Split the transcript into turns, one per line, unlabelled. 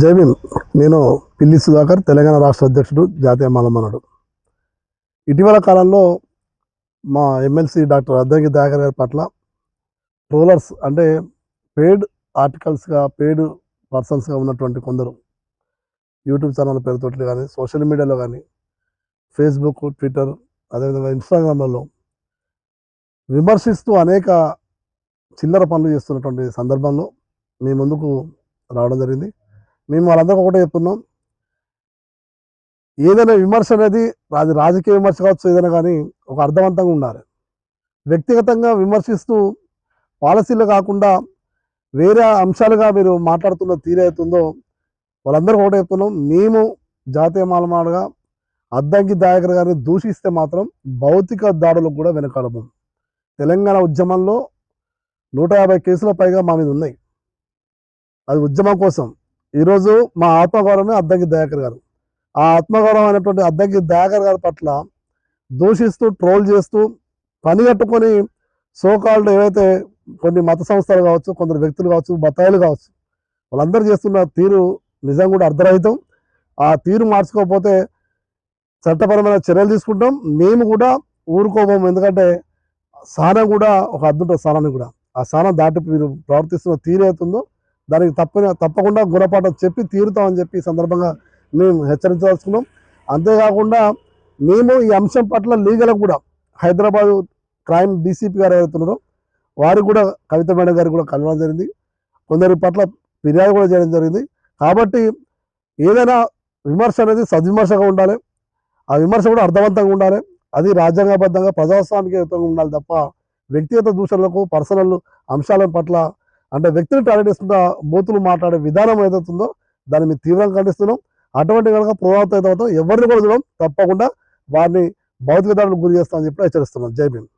జైమిన్ నేను పిల్లి సుధాకర్ తెలంగాణ రాష్ట్ర అధ్యక్షుడు జాతీయ మాలమన్నాడు. ఇటీవల కాలంలో మా ఎమ్మెల్సీ డాక్టర్ అద్దంకి దయాకర్ గారి పట్ల ట్రోలర్స్ అంటే పెయిడ్ ఆర్టికల్స్గా పెయిడ్ పర్సన్స్గా ఉన్నటువంటి కొందరు యూట్యూబ్ ఛానల్ పేరుతోటి కానీ సోషల్ మీడియాలో కానీ ఫేస్బుక్ ట్విట్టర్ అదేవిధంగా ఇన్స్టాగ్రామ్లలో విమర్శిస్తూ అనేక చిల్లర పనులు చేస్తున్నటువంటి సందర్భంలో మీ ముందుకు రావడం జరిగింది. మేము వాళ్ళందరికీ ఒకటే చెప్తున్నాం. ఏదైనా విమర్శ అనేది అది రాజకీయ విమర్శ కావచ్చు ఏదైనా కానీ ఒక అర్థవంతంగా ఉండాలి. వ్యక్తిగతంగా విమర్శిస్తూ పాలసీలు కాకుండా వేరే అంశాలుగా మీరు మాట్లాడుతున్న తీరైతుందో వాళ్ళందరూ ఒకటే చెప్తున్నాం. మేము జాతీయ మాలమాడుగా అద్దంకి దాయకర్ గారిని దూషిస్తే మాత్రం భౌతిక దాడులకు కూడా వెనకాడము. తెలంగాణ ఉద్యమంలో నూట యాభై కేసుల పైగా మా మీద ఉన్నాయి. అది ఉద్యమం కోసం ఈరోజు మా ఆత్మగౌరవమే అద్దంకి దయాకర్ గారు. ఆ ఆత్మగౌరవం అనేటువంటి అద్దంకి దయాకర్ గారి పట్ల దూషిస్తూ ట్రోల్ చేస్తూ పని కట్టుకొని సోకాళ్ళు ఏవైతే కొన్ని మత సంస్థలు కావచ్చు కొందరు వ్యక్తులు కావచ్చు బత్తాయిలు కావచ్చు వాళ్ళందరూ చేస్తున్న తీరు నిజం కూడా అర్ధరహితం ఆ తీరు మార్చుకోకపోతే చట్టపరమైన చర్యలు తీసుకుంటాం. మేము కూడా ఊరుకోబోము. ఎందుకంటే సానం కూడా ఒక అద్దుంటుంది సానాన్ని కూడా. ఆ స్థానం దాటి మీరు ప్రవర్తిస్తున్న తీరు అవుతుందో దానికి తప్ప తప్పకుండా గుణపాఠం చెప్పి తీరుతామని చెప్పి ఈ సందర్భంగా మేము హెచ్చరించదలుచుకున్నాం. అంతేకాకుండా మేము ఈ అంశం పట్ల లీగల్ కూడా హైదరాబాద్ క్రైమ్ డీసీపీ గారు ఎవరుతున్నారో వారికి కూడా కవిత మేడం గారికి కూడా కలవడం జరిగింది. కొందరి పట్ల ఫిర్యాదు కూడా చేయడం జరిగింది. కాబట్టి ఏదైనా విమర్శ అనేది సద్విమర్శగా ఉండాలి. ఆ విమర్శ కూడా అర్థవంతంగా ఉండాలి. అది రాజ్యాంగబద్ధంగా ప్రజాస్వామికయుతంగా ఉండాలి తప్ప వ్యక్తిగత దూషణలకు పర్సనల్ అంశాల పట్ల అంటే వ్యక్తిని టార్గెట్ చేసుకుంటా బూతులు మాట్లాడే విధానం ఏదైతుందో దాన్ని మేము తీవ్రంగా ఖండిస్తున్నాం. అటువంటి కనుక ప్రభావితం అయితే ఎవరిని కూడా చూడడం తప్పకుండా వారిని భౌతిక దాడులకు గురి చేస్తామని చెప్పి హెచ్చరిస్తున్నాం. జై భీమ్.